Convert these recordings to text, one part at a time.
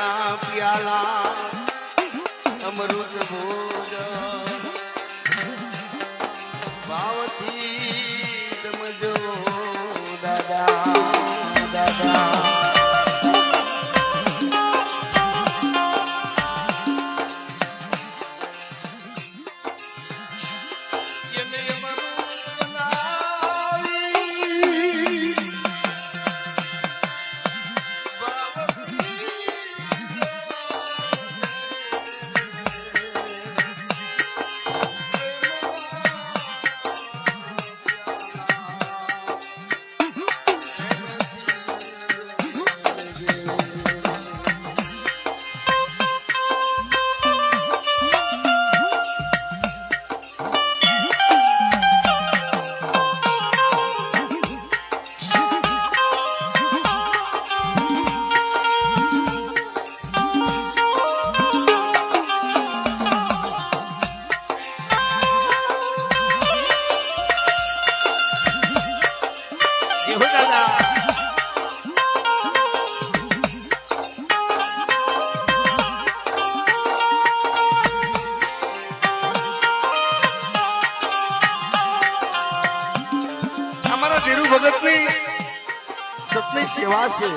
ના પ્યાલા અમૃત ભોજ અમારા ભગતની સતની સેવા છે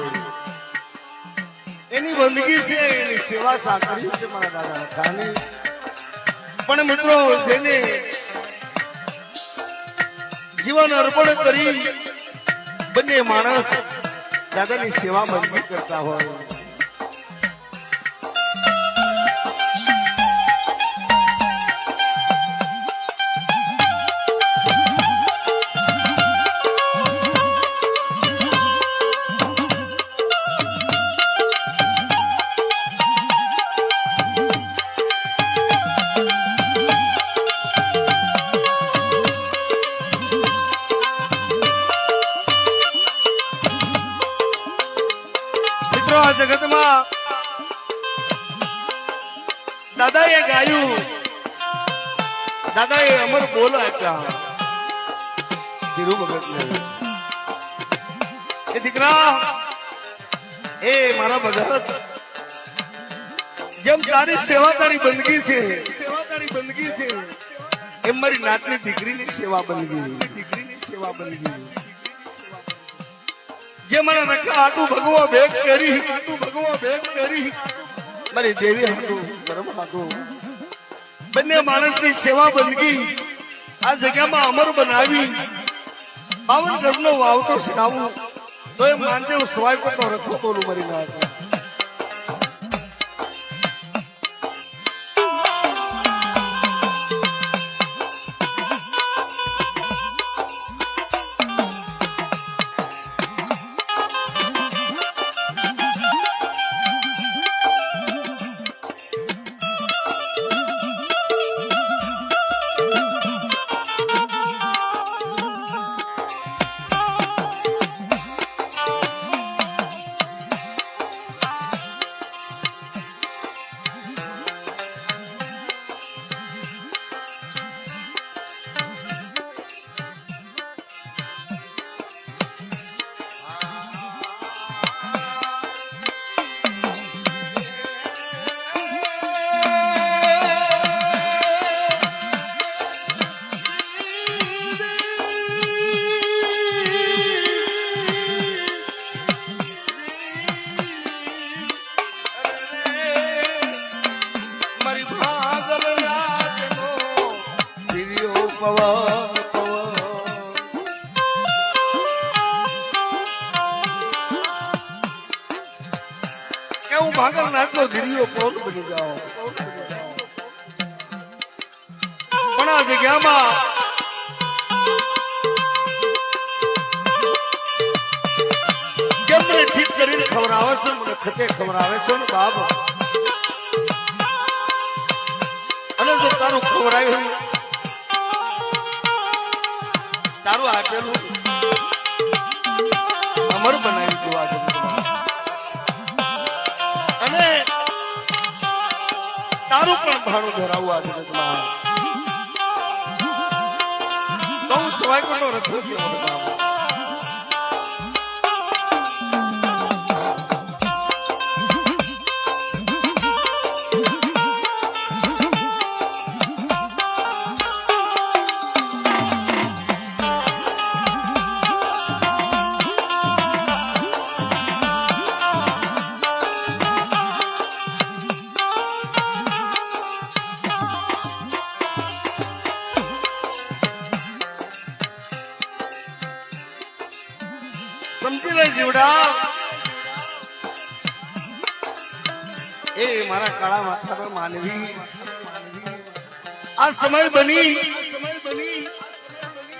એની. બંદગી છે એની. સેવા સાકરી છે મારા દાદા ખાની પણ મિત્રો જેને જીવન અર્પણ કરી બંને માણસ દાદાની સેવા બંધી કરતા હોય. મિત્રો, આ જગતમાં દાદાએ ગાયું. દાદાએ અમર બોલ આપ્યા. ધીરુ ભગતને એ દીકરા, એ મારા ભગત, જેમ તારી સેવા તારી બંદગી છે સેવા તારી બંદગી છે એમ મારી નાતની દીકરીની સેવા બનગી દીકરીની સેવા બનગી જે મને નકા આટું ભગવો ભેગ કરી. આટું ભગવો ભેગ કરી મારી દેવી હાટું ધર્મ હાટું બંને માણસની સેવા બંદગી આ જગ્યામાં અમર બનાવી. પાવન ઘરનો વાવતો શીખાવું તો માનદેવ સ્વાય કોટો રખો બોલું મરી ના પવન પવન કે હું ભાગલ નાથનો પવન બની જાઉં? પણ આ જગ્યામાં જેમ ઠીક કરીને ખવડાવે છે, મને ખતે ખવડાવે છે ને બાપ. અને જો તારું ખવડાવ્યું તારું આપેલું. અમર બનાવી તું આ અને તારું પણ ભાણું ધરાવું આ જગતમાં. તો હું સવાઈ કોનો રખો સમય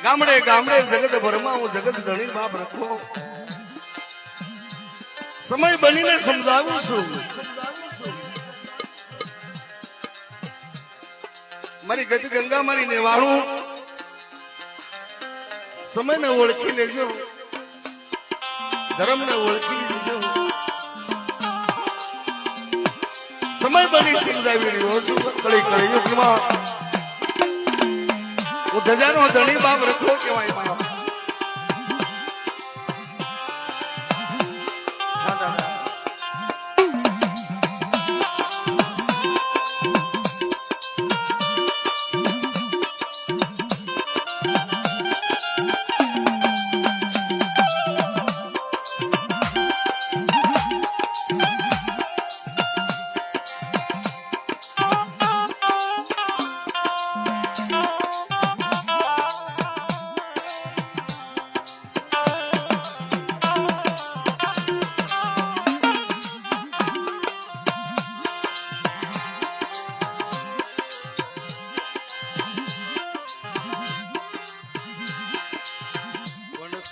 ગામડે ગામડે જગત ભરમાં હું જગત ધણી બાપ રખો. સમય બનીને સમજાવું છું. મારી ગતિ ગંગા મારી નેવાણું સમયને ઓળખી લેજો. ધર્મને ઓળખી લીધો. સમય બની સમજાવી રહ્યો છું કળી કળી યુગમાં હું ધજાનો ધણી બાપ રખો કેવાય મારા.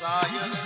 Science.